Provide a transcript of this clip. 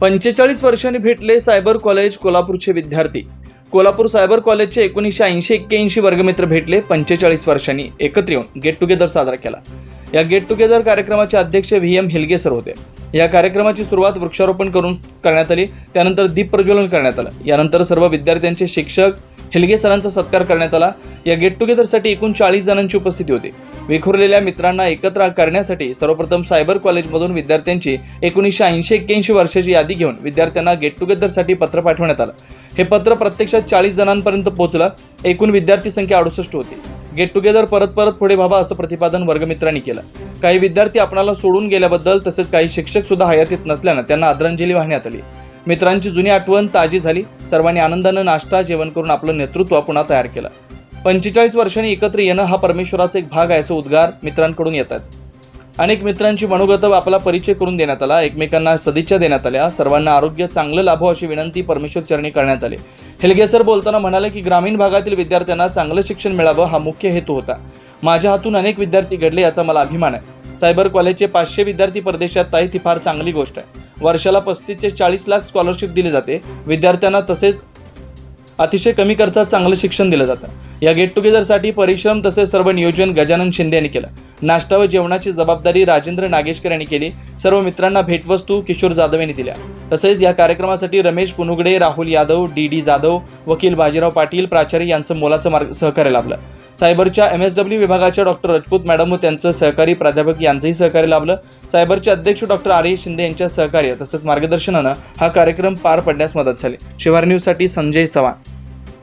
पंचेचाळीस वर्षांनी भेटले सायबर कॉलेज कोल्हापूरचे विद्यार्थी. कोल्हापूर सायबर कॉलेजचे एकोणीसशे ऐंशी एक्क्याऐंशी वर्गमित्र भेटले पंचेचाळीस वर्षांनी. एकत्र येऊन गेट टुगेदर साजरा केला. या गेट टुगेदर कार्यक्रमाचे अध्यक्ष व्ही एम हिलगेसर होते. या कार्यक्रमाची सुरुवात वृक्षारोपण करून करण्यात आली त्यानंतर दीप प्रज्वलन करण्यात आलं. यानंतर सर्व विद्यार्थ्यांचे शिक्षक हेलगे सरांचा सत्कार करण्यात आला. या गेट टुगेदरसाठी एकूण चाळीस जणांची उपस्थिती होती. विखुरलेल्या मित्रांना एकत्र करण्यासाठी सर्वप्रथम सायबर कॉलेजमधून विद्यार्थ्यांची एकोणीसशे ऐंशी एक्क्याऐंशी वर्षाची यादी घेऊन विद्यार्थ्यांना गेट टुगेदरसाठी पत्र पाठवण्यात आलं. हे पत्र प्रत्यक्षात चाळीस जणांपर्यंत पोहोचलं. एकूण विद्यार्थी संख्या अडुसष्ट होती. गेट टुगेदर परत परत पुढे व्हावा असं प्रतिपादन वर्गमित्रांनी केलं. काही विद्यार्थी आपणाला सोडून गेल्याबद्दल तसेच काही शिक्षक सुद्धा हयातीत नसल्यानं त्यांना आदरांजली वाहण्यात आली. मित्रांची जुनी आठवण ताजी झाली. सर्वांनी आनंदानं नाश्ता जेवण करून आपलं नेतृत्व पुन्हा तयार केलं. पंचेचाळीस वर्षांनी एकत्र येणं हा परमेश्वराचा एक भाग आहे असं उद्गार मित्रांकडून येतात अनेक मित्रांची मनोगत आपला परिचय करून देण्यात आला. एकमेकांना सदिच्छा देण्यात आल्या. सर्वांना आरोग्य चांगलं लाभो अशी विनंती परमेश्वर चरणी करण्यात आली. हेलगे सर बोलताना म्हणाले की ग्रामीण भागातील विद्यार्थ्यांना चांगलं शिक्षण मिळावं हा मुख्य हेतू होता. माझ्या हातून अनेक विद्यार्थी घडले याचा मला अभिमान आहे. सायबर कॉलेजचे पाचशे विद्यार्थी परदेशात आहेत ही फार चांगली गोष्ट आहे. वर्षाला पस्तीस ते चाळीस लाख स्कॉलरशिप दिली जाते. विद्यार्थ्यांना तसेच अतिशय कमी खर्चात चांगलं शिक्षण दिलं जातं. या गेट टुगेदरसाठी परिश्रम तसेच सर्व नियोजन गजानन शिंदे यांनी केलं. नाश्ता व जेवणाची जबाबदारी राजेंद्र नागेशकर यांनी केली. सर्व मित्रांना भेटवस्तू किशोर जाधव यांनी दिल्या. तसेच या कार्यक्रमासाठी रमेश पुनुगडे राहुल यादव डी डी जाधव वकील बाजीराव पाटील प्राचार्य यांचं मोलाचं मार्ग सहकार्य लाभलं. सायबरच्या एम एस डब्ल्यू विभागाच्या डॉक्टर रजपूत मॅडम व त्यांचं सहकारी प्राध्यापक यांचंही सहकार्य लाभलं. सायबरचे अध्यक्ष डॉक्टर आर्य शिंदे यांच्या सहकार्य तसंच मार्गदर्शनानं हा कार्यक्रम पार पडण्यास मदत झाली. शिवार न्यूजसाठी संजय चव्हाण.